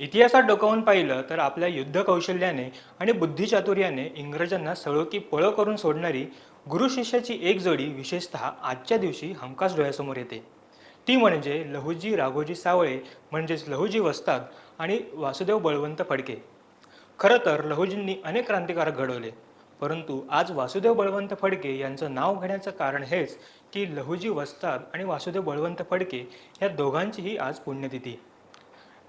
इतिहासात डोकावून पाहिलं तर आपल्या युद्ध कौशल्याने आणि बुद्धिचातुर्याने इंग्रजांना सळोकी पळो करून सोडणारी गुरु शिष्याची एक जोडी विशेषतः आजच्या दिवशी हमखास डोळ्यासमोर येते. ती म्हणजे लहुजी राघोजी सावळे म्हणजेच लहुजी वस्ताद आणि वासुदेव बळवंत फडके. खरं तर लहुजींनी अनेक क्रांतिकारक घडवले परंतु आज वासुदेव बळवंत फडके यांचं नाव घेण्याचं कारण हेच की लहुजी वस्ताद आणि वासुदेव बळवंत फडके या दोघांचीही आज पुण्यतिथी.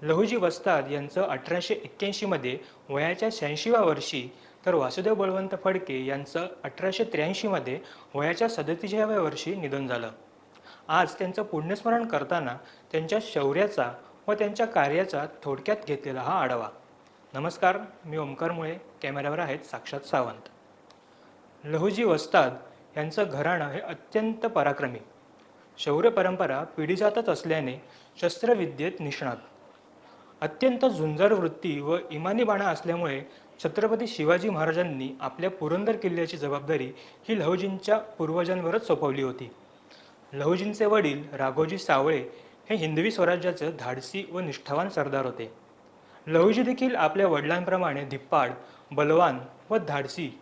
लहुजी वस्ताद यांचं अठराशे एक्क्याऐंशीमध्ये वयाच्या शहाऐंशीव्या वर्षी तर वासुदेव बळवंत फडके यांचं अठराशे त्र्याऐंशीमध्ये वयाच्या सदतीसाव्या वर्षी निधन झालं. आज त्यांचं पुण्यस्मरण करताना त्यांच्या शौर्याचा व त्यांच्या कार्याचा थोडक्यात घेतलेला हा आढावा. नमस्कार मी ओमकार मुळे कॅमेऱ्यावर आहेत साक्षात सावंत. लहुजी वस्ताद यांचं घराणं हे अत्यंत पराक्रमी. शौर्य परंपरा पिढी जातच असल्याने शस्त्रविद्येत निष्णात. अत्यंत झुंजार वृत्ती व इमानी बाणा असल्यामुळे छत्रपती शिवाजी महाराजांनी आपल्या पुरंदर किल्ल्याची जबाबदारी ही लहुजींच्या पूर्वजांवरच सोपवली होती. लहुजींचे वडील राघोजी सावळे हे हिंदवी स्वराज्याचे धाडसी व निष्ठावान सरदार होते. लहुजी देखील आपल्या वडिलांप्रमाणे धिप्पाड बलवान व धाडसी.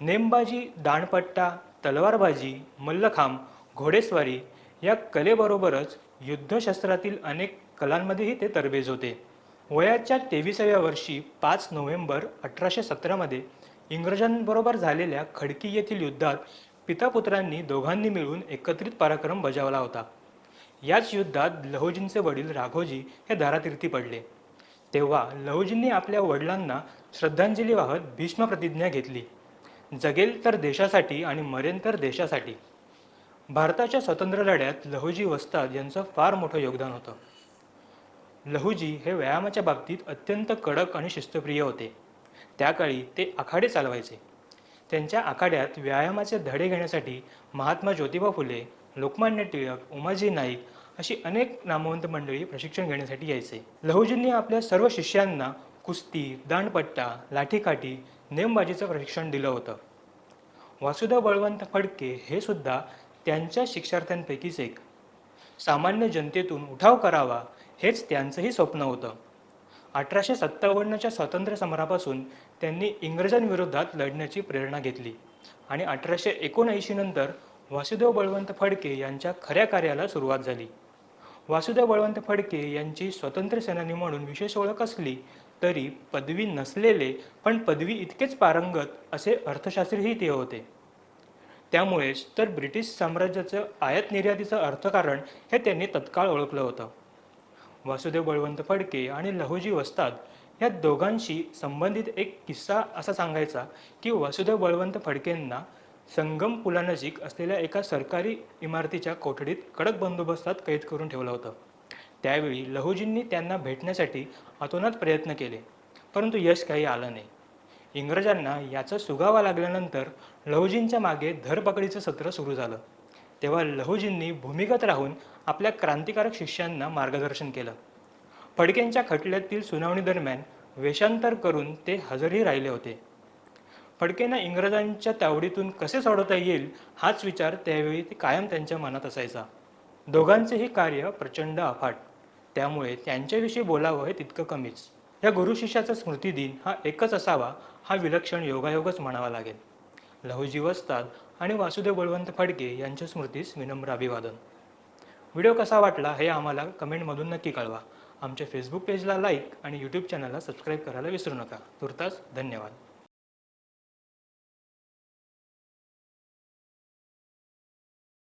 नेमबाजी दाणपट्टा तलवारबाजी मल्लखांब घोडेस्वारी या कलेबरोबरच युद्धशस्त्रातील अनेक कलांमध्येही ते तरबेज होते. वयाच्या तेविसाव्या वर्षी पाच नोव्हेंबर अठराशे सतरामध्ये इंग्रजांबरोबर झालेल्या खडकी येथील युद्धात पितापुत्रांनी दोघांनी मिळून एकत्रित पराक्रम बजावला होता. याच युद्धात लहोजींचे वडील राघोजी हे दारातीर्थी पडले. तेव्हा लहोजींनी आपल्या वडिलांना श्रद्धांजली वाहत भीष्म प्रतिज्ञा घेतली. जगेल तर देशासाठी आणि मरेन तर देशासाठी. भारताच्या स्वतंत्र लढ्यात लहुजी वस्ताद यांचं फार मोठं योगदान होतं. लहुजी हे व्यायामाच्या बाबतीत अत्यंत कडक आणि शिस्तप्रिय होते. त्या काळी ते आखाडे चालवायचे. त्यांच्या आखाड्यात व्यायामाचे धडे घेण्यासाठी महात्मा ज्योतिबा फुले लोकमान्य टिळक उमाजी नाईक अशी अनेक नामवंत मंडळी प्रशिक्षण घेण्यासाठी यायचे. लहुजींनी आपल्या सर्व शिष्यांना कुस्ती दांडपट्टा लाठीकाठी नेमबाजीचं प्रशिक्षण दिलं होतं. वासुदेव बळवंत फडके हे सुद्धा त्यांच्या शिक्षार्थ्यांपैकीच एक. सामान्य जनतेतून उठाव करावा हेच त्यांचंही स्वप्न होतं. अठराशे सत्तावन्नच्या स्वातंत्र्य समरापासून त्यांनी इंग्रजांविरोधात लढण्याची प्रेरणा घेतली आणि अठराशे एकोणऐंशी नंतर वासुदेव बळवंत फडके यांच्या खऱ्या कार्याला सुरुवात झाली. वासुदेव बळवंत फडके यांची स्वतंत्र सेनानी म्हणून विशेष ओळख असली तरी पदवी नसलेले पण पदवी इतकेच पारंगत असे अर्थशास्त्रीही ते होते. त्यामुळेच तर ब्रिटिश साम्राज्याचं आयात निर्यातीचं अर्थकारण हे त्यांनी तत्काळ ओळखलं होतं. वासुदेव बळवंत फडके आणि लहुजी वस्ताद या दोघांशी संबंधित एक किस्सा असा सांगायचा की वासुदेव बळवंत फडकेंना संगम पुलानजीक असलेल्या एका सरकारी इमारतीच्या कोठडीत कडक बंदोबस्तात कैद करून ठेवलं होतं. त्यावेळी लहुजींनी त्यांना भेटण्यासाठी अतोनात प्रयत्न केले परंतु यश काही आलं नाही. इंग्रजांना याचा सुगावा लागल्यानंतर लहुजींच्या मागे धरपकडीचं सत्र सुरू झालं. तेव्हा लहुजींनी भूमिगत राहून आपल्या क्रांतिकारक शिष्यांना मार्गदर्शन केलं. फडकेंच्या खटल्यातील सुनावणीदरम्यान वेषांतर करून ते हजरही राहिले होते. फडकेंना इंग्रजांच्या तावडीतून कसे सोडवता येईल हाच विचार त्यावेळी ते कायम त्यांच्या मनात असायचा. दोघांचेही कार्य प्रचंड अफाट. त्यामुळे त्यांच्याविषयी बोलावं हे तितकं कमीच. या गुरु शिष्याचा स्मृतिदिन हा एकच असावा हा विलक्षण योगायोगच म्हणावा लागेल. लहुजी वस्ताद आणि वासुदेव बळवंत फडके यांच्या स्मृतीस विनम्र अभिवादन. व्हिडिओ कसा वाटला हे आम्हाला कमेंटमधून नक्की कळवा. आमच्या फेसबुक पेजला लाईक आणि यूट्यूब चॅनलला सबस्क्राईब करायला विसरू नका. तुर्तास धन्यवाद.